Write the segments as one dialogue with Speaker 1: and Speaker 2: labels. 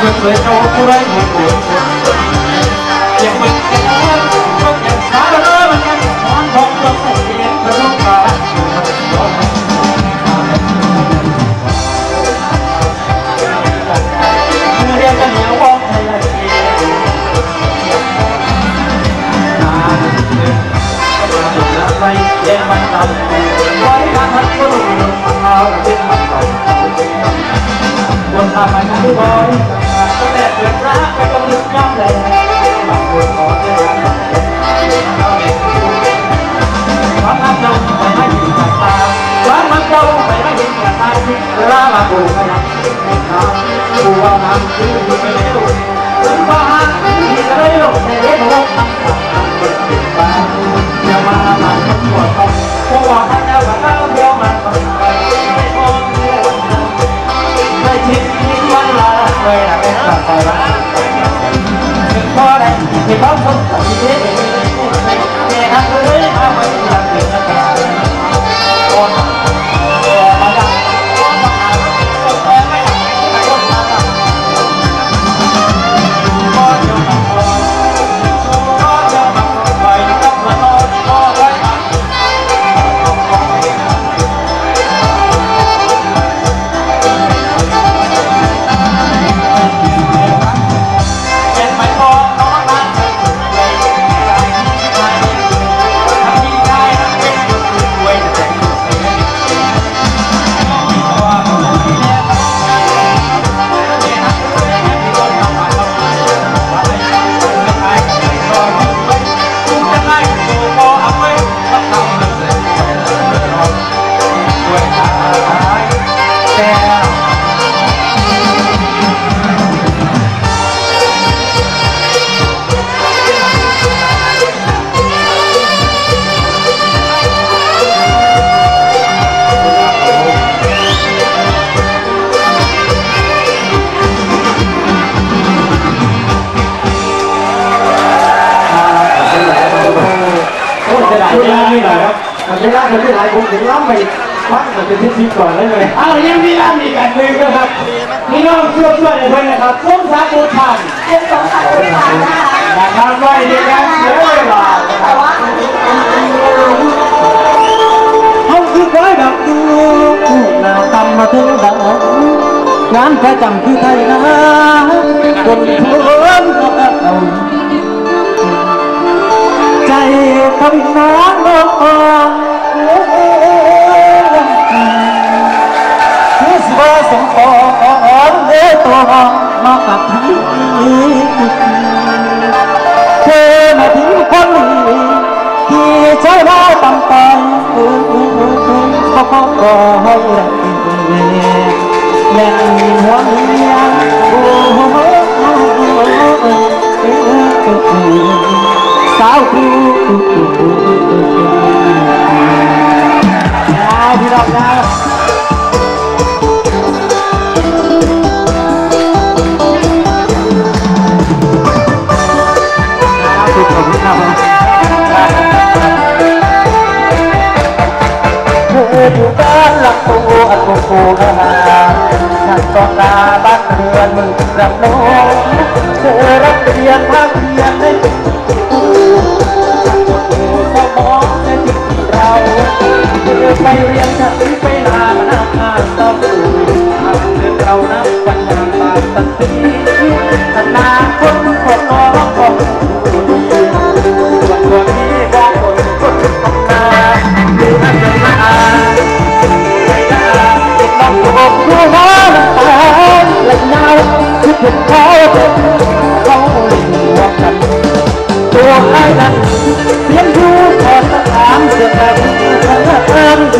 Speaker 1: เป็นเปิดโชว์ผู้ไรหัวโขนยังมันแก่ก็ยังสาวเริ่มมันยังนอนทองต้องเสียงกระทบมาเรียกกันเหนียววองไทยละเอียดนานเดินก็มาดูแลไปแย่มันดำไว้การทัดก็รู้เอาเป็นมันเก่าคนทำมันไม่บ่อ ยก็แต่เกิดรักก็ลึกย้ำแรงบางคนขอเจอกันความรักเราไปไม่ถึงสายตาความรักเราไปไม่ถึงสายตาที่ลามาปูขยัว่าน้ำคือไปเร็วถึงบ้าน โอ้จะได้ยังไม่ได้ครับมัน
Speaker 2: ไม่ได้มันไม่ได้ผมถึงล้ำไปพักมันเป็นที่ทีก่อนเลยเลย
Speaker 1: อ้าวยังมีอันอีกอันหนึ่งนะครับพี่น้องช่วยช่วยด้วยนะครับส้มสาคูทาน
Speaker 3: เป็นสองสามคนทานนะคะ
Speaker 1: นะครับไว้ในการเสียเวลา
Speaker 3: แต่ว่า
Speaker 2: เขาคือไว้ดับดูหน้าตำมาถึงดังงานประจำคือไทยนะคนทุน เขาอีกน้องน้องคือสิว่าสมปองเอตัวมากับที่เธอมาถึงคนนี้ที่เจ้าได้ตำไปเขาขอก็ให้รักแม่หัวเมียโอ้สาวค รูพี่น้องนะสุดขอบคุณครับเธออยู่บ้านหลังตัวอันโกโก้หาฉันต้องลาบ้านเรือนมึงรับน้องเธอรับเรียนภาคเรียนให้ ไปเรียนฉันไปนามาหน้าหน้าต้องดูทางเดินเรานับปัญญาตามตัดสินอนาคตของน้องของดูดีส่วนตัวนี้บอกคนคนทำนาดูนั่นเลยนะไม่ได้ติดลมตัวดูว่าน้ำตาและเงาคิดถึงเขาเขาเลี้ยงกันตัวไอ้นั้น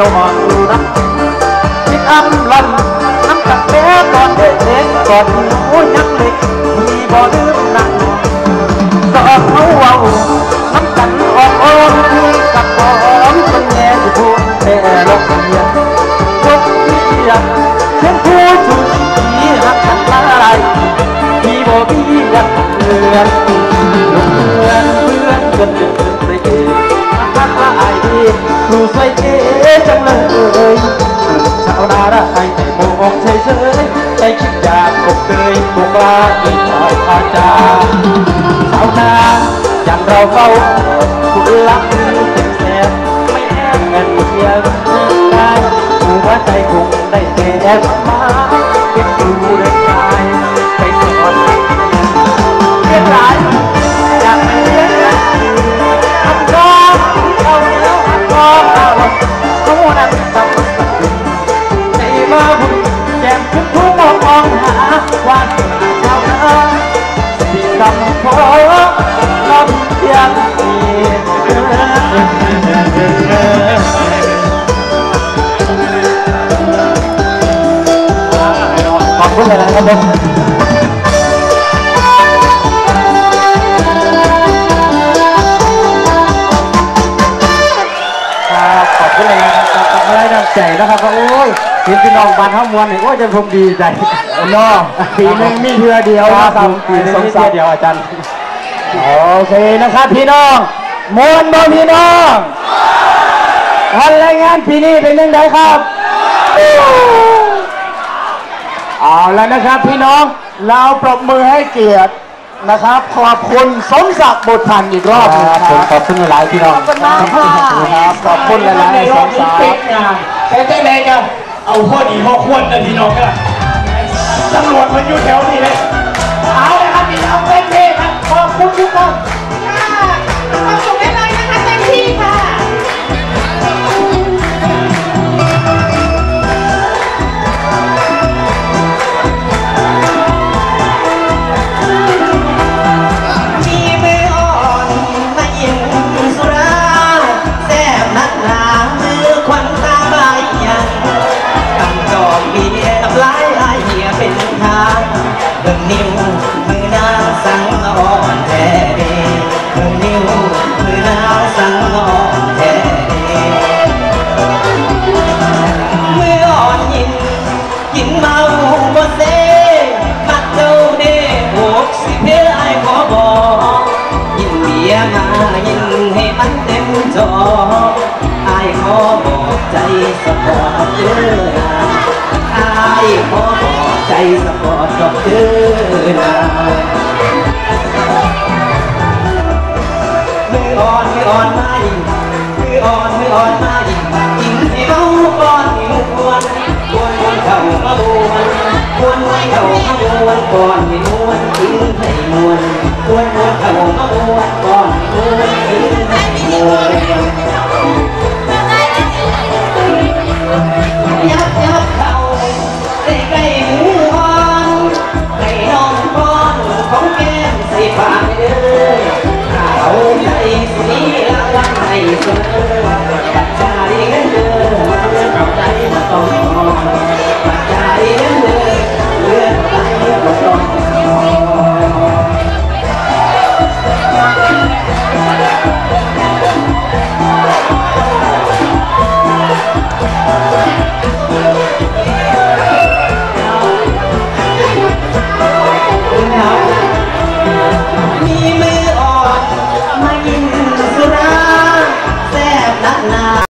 Speaker 2: กับโนมอนดูนะคิดอันลันน้ำกับ อาจารย์ชาวนาอย่างเราเฝ้าคุณรักเป็นแสบไม่แอบเงินเพียงได้หัวใจคงได้แต่มาเก็บดูเรื่องกาำขอลำเพียงนี้ขอบคุณนะครับผมครับขอบคุณเลยครับใจนะครับว่าโอ้ยเห็นพี่น้องบ้านทั้งมวลเนี่ยโอ้ยจะคงดีใจเนาะปีนึงมีเทือเดียวครับปีนึงมีเทือเดียวอาจารย์ โอเคนะครับพี่น้องมวลบ่พี่น้องวันแรงงานปีนี้เป็นยังไงครับ เอาแล้วนะครับพี่น้อง เราปรบมือให้เกียรตินะครับ ขอบคุณสมศักดิ์บุตรพันธ์อีกรอบหนึงครับ ขอบคุณหลายพี่น้อง
Speaker 3: ขอบคุณมากค่ะ
Speaker 2: ครับขอบคุณหลายๆสมศักดิ์
Speaker 1: แต่เจ๊เล็กอะเอาข้อดีข้อควรนะพี่น้องกันตำรวจมันอยู่แถวนี้เลย เอาเลยครับพี่น้องเต็มที่ครับ ข อนา
Speaker 4: งสังอ่อนแท้เมื่ออ่อนยินกินเมาบ่เซมักเจ้าเด้หกสิเพื่อไอ้ขอบอกยินเบียมายินให้มันเต็มจอไอ้ขอบอกใจสปอร์ตเด้อไอ้ขอบอกใจสปอร์ตดอกเด้อนะมือ มืออ่อนมายิงมืออ่อนมืออ่อนมายิงยิงให้เมาก้อนหิวควนควนควนเข่ามาบวนควนควนเข่ามาบวนก่อนให้นวลทิ้งให้นวลควนควนเข่ามาบวนก่อนให้นวลทิ้งให้นวลยับยับเข่าใกล้ใกล้มืออ่อนให้น้องก้อนของแก้มใส่ปากเด้อ ให้เสมอปัจจั